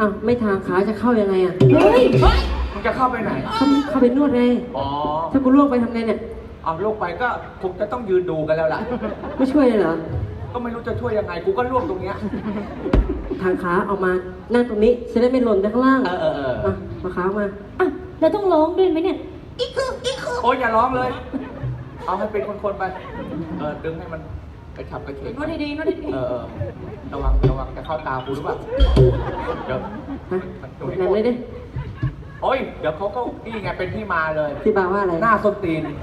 อ้าวไม่ทางขาจะเข้ายังไงอะเฮ้ยเฮ้ยมึงจะเข้าไปไหน เข้าเข้าไปนวดไง อ๋อ ถ้ากูล่วงไปทำไงเนี่ย เอาลูกไปก็คงจะต้องยืนดูกันแล้วล่ะ ไม่ช่วยเลยเหรอ ก็ไม่รู้จะช่วยยังไง กูก็ล่วงตรงเนี้ย ทางขาเอามานั่งตรงนี้จะได้ไม่หล่นไปข้างล่างเออเออเอออะมาขามา อะแล้วต้องร้องด้วยไหมเนี่ย อีกคืออีกคือโอ้ยอย่าร้องเลย เอาให้เป็นคนๆไป เออดึงให้มันไปขับกระเฉงนวดดีๆนวดดีเออเออ เข้าตากูหรือเปล่าเดี๋ยวฮะไหนไม่ได้โอ้ย เดี๋ยวเขาก็นี่ไงเป็นที่มาเลย ที่บาว่าอะไรหน้าส้นตีนนั่น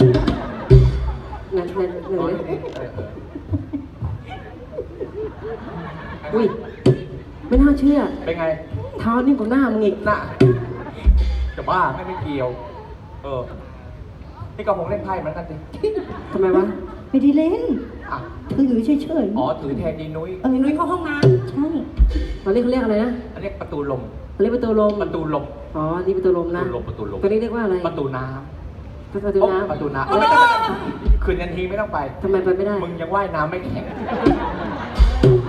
นั่นหนึ่งโอ้ยเลยเออเอออุ้ยไม่น่าเชื่อ เป็นไง เท้านิ่มกว่าหน้ามึงอีกหน้าจะบ้าไม่ไม่เกี่ยว เออ นี่ก็คงเล่นไพ่เหมือนกันสิทำไมวะๆไม่ได้เล่น อะถือเฉยๆอ๋อถือแทนดีนุ้ยเออนุ้ยเข้าห้องน้ำใช่ตอนนี้เขาเรียกอะไรนะอันนี้ประตูลม เขาเรียกประตูลม ประตูลม อ๋อ นี่ประตูลมประนะตูลมประตูลม ตัวนี้เรียกว่าอะไร ประตูน้ประำตูโอ๊ะน้ำประตูน้ำเอ้ยไม่ต้องไม่ต้องคืนยันทีไม่ต้องไป ทำไมไปไม่ได้ มึงยังว่ายน้ำไม่แข็ง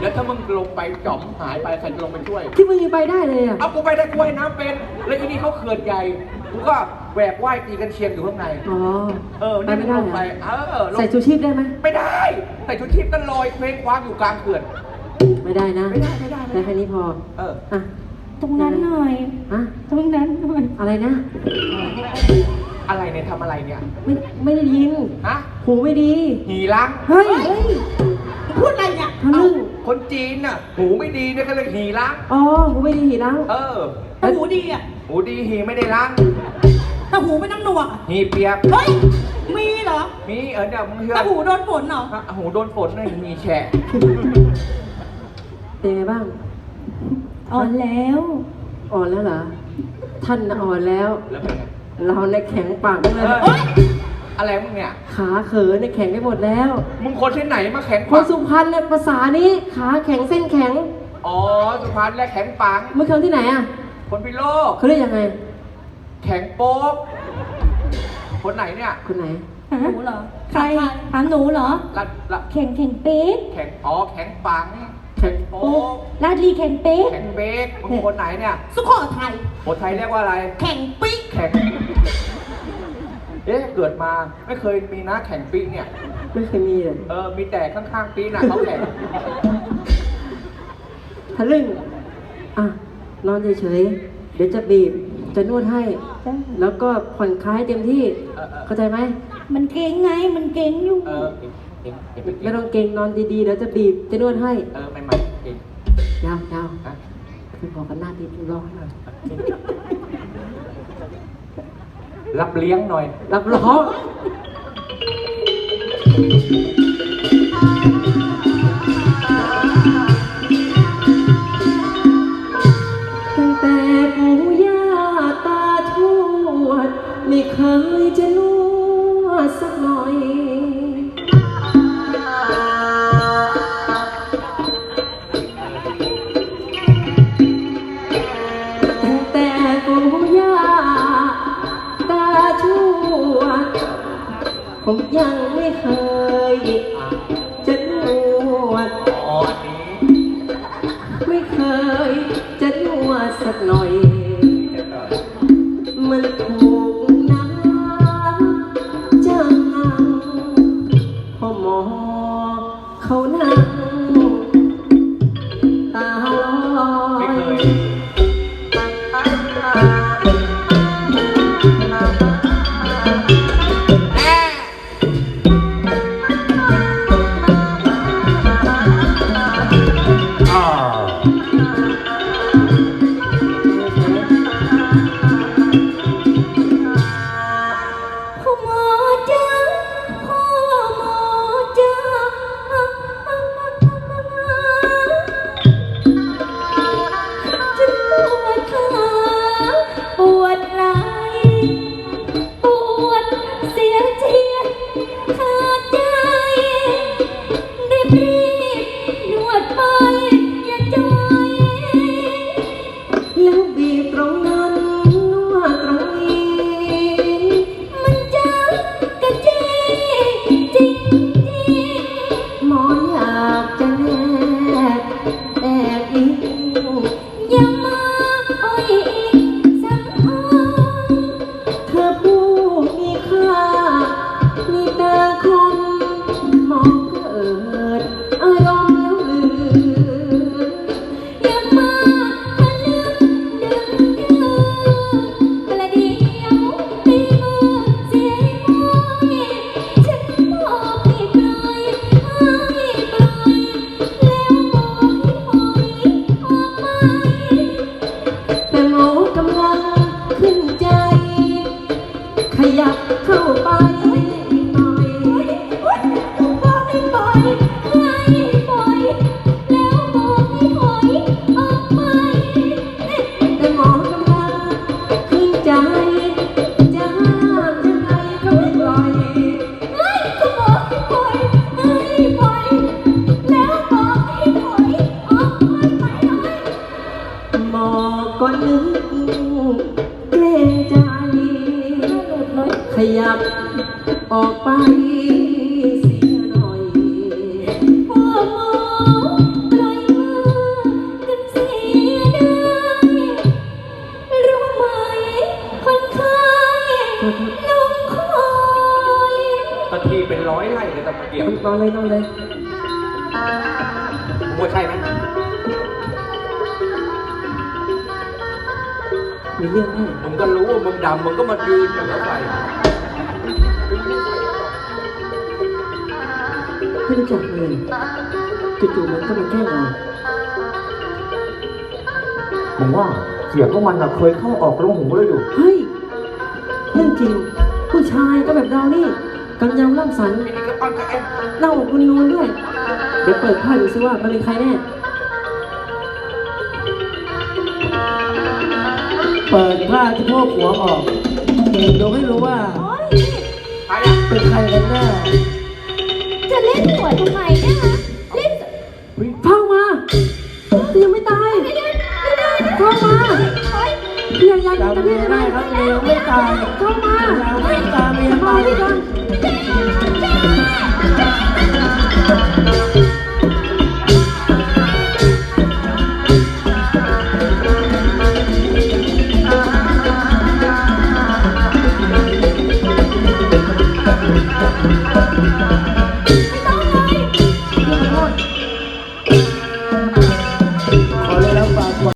แล้วถ้ามึงลงไปจ่อมหายไปใครจะลงไปช่วย ที่มึงยังไปได้เลยอะ เอากูไปได้กูว่ายน้ำเป็น แล้วทีนี้เขาเขื่อนใหญ่ กูก็แหวกว่ายตีกันเชียงอยู่ข้างใน อ๋อ เออไปนี่ไม่มึงได้ลงเหรไปอเออลงใส่ชูชีพได้ไหม ไม่ได้ ใส่ชุดชีพก็ลอยเคว้งคว้างอยู่กลางเขื่อน ไม่ได้นะไม่ได้ไม่ได้ไม่ได้ได้แค่นี้พอ เออ อะตรงนั้นหน่อย อะตรงนั้นหน่อย อะไรนะ อะไรเนี่ยทำอะไรเนี่ย ไม่ ไม่ได้ยิน ฮะ หูไม่ดี หีล้างเฮ้ย จีนน่ะ หูไม่ดีเนี่ยก็เลยหีล้าง อ๋อหูไม่ดีหีแล้วเออ ถ้าหูดีอะ หูดีหีไม่ได้ล้าง ถ้าหูเป็นน้ำหนวกอะหีเปียก เฮ้ย มีเหรอ มีเออเดี๋ยวมึงเชื่อถ้าหูโดนฝนเหรอฮะหูโดนฝนเลยหีแฉะ เป็นไงบ้าง อ่อนแล้ว อ่อนแล้วเหรอ ท่านน่ะอ่อนแล้ว แล้วเป็นไง เราในยแข็งปากเลย เฮ้ย อะไรมึงเนี่ย ขาเขินในยแข็งไปหมดแล้ว มึงคนที่ไหนมาแข็งคปันงสุพรรณเนี่ยภาษานี้ขาแข็งเส้นแข็งอ๋อ สุพรรณและแข็งปังเมื่อครั้งที่ไหนอะคนพิโลก เขาเรียกยังไง แข็งโป๊ก คนไหนเนี่ยคนไหน หนูเหรอใครถามหนูเหรอรัดรัดแข่งแข่งเป๊กแข็งอ๋อแข็งปัง แข็งโป๊กลาดลีแข่งเป๊กแข็งเป๊กมึงคนไหนเนี่ย สุโขทัยคนไทยเรียกว่าอะไร แข่งปิ๊กแข็ง เอ๊ะเกิดมาไม่เคยมีนะแข่งปีเนี่ย ไม่เคยมีเลยเออ มีแต่ข้างๆปีน่ะเขาแข่งทะลึ่งอะนอนเฉยๆ เดี๋ยวจะบีบ จะนวดให้ จ้ะแล้วก็ผ่อนคลายเต็มที่ เออเออเข้าใจไหม มันเก่งไง มันเก่งอยู่ เออเก่งเก่งเก่งไม่ต้องเก่งนอนดีๆ เดี๋ยวจะบีบ จะนวดให้ เออใหม่ๆเก่งยาวยาวฮะไปบอกกันหน้าดีรอให้หน่อย รับเลี้ยงหน่อย รับร้อง ผมยังไม่เคยจะนวดอ๋ออันนี้ไม่เคยจะนวดสักหน่อยมันถูกน้ำจังพอหมอเขานั่ง ella ขยับออกไปเสียหน่อย พ่อหมอปล่อยมือกันเสียได้รู้ไหมคนไข้ลงคอยตะทีเป็นร้อยไร่เลยตะเกียบนอนเลยนอนเลยมึงว่าใช่ไหมมีเรื่องแน่มึงก็รู้ว่ามึงดำมึงก็มายืนอยู่แล้วไม่ รู้จักเลยจู่ๆมันก็มาแกล้งเราผมว่าเสียงของมันน่ะเคยเข้าออกรูหูแล้วอยู่ เฮ้ยเรื่องจริง ผู้ชายก็แบบเรานี่กำยำล่ำสันนี่ก็ปั้นกับเอ็มเล่าคุณนูนด้วย เดี๋ยวเปิดผ้าดูซิว่ามันเป็นใครแน่ เปิดผ้าที่พ่อผัวออกเห็นดูให้รู้ว่าโอ๊ยใครอะเป็นใครกันแน่ จะเล่นหัวทำไมเนี่ยคะเล่นเข้ามายังไม่ตายเข้ามาเฮ้ยังยังจะเรียนได้ครับเรียไม่ตายเข้ามาไม่ตายไม่ตายไม่ตาย